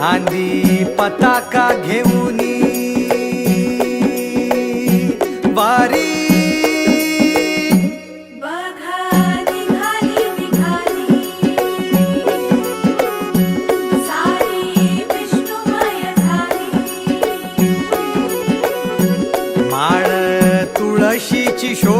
खांदी पताका घेऊनी वारी. माळ तुळशीची शोभे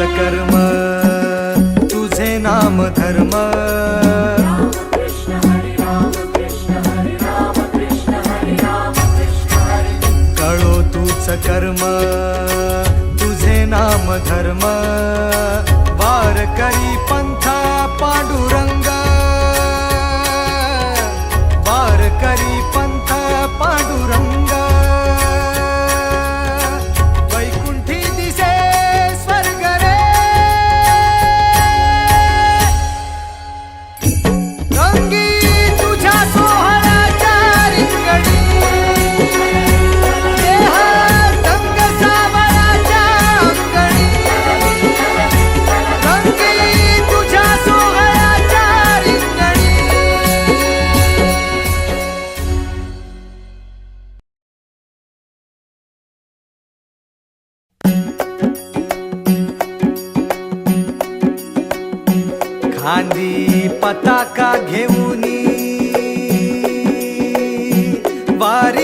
कर्म तुझे नाम धर्म. खांदी पताका घेऊनी वारी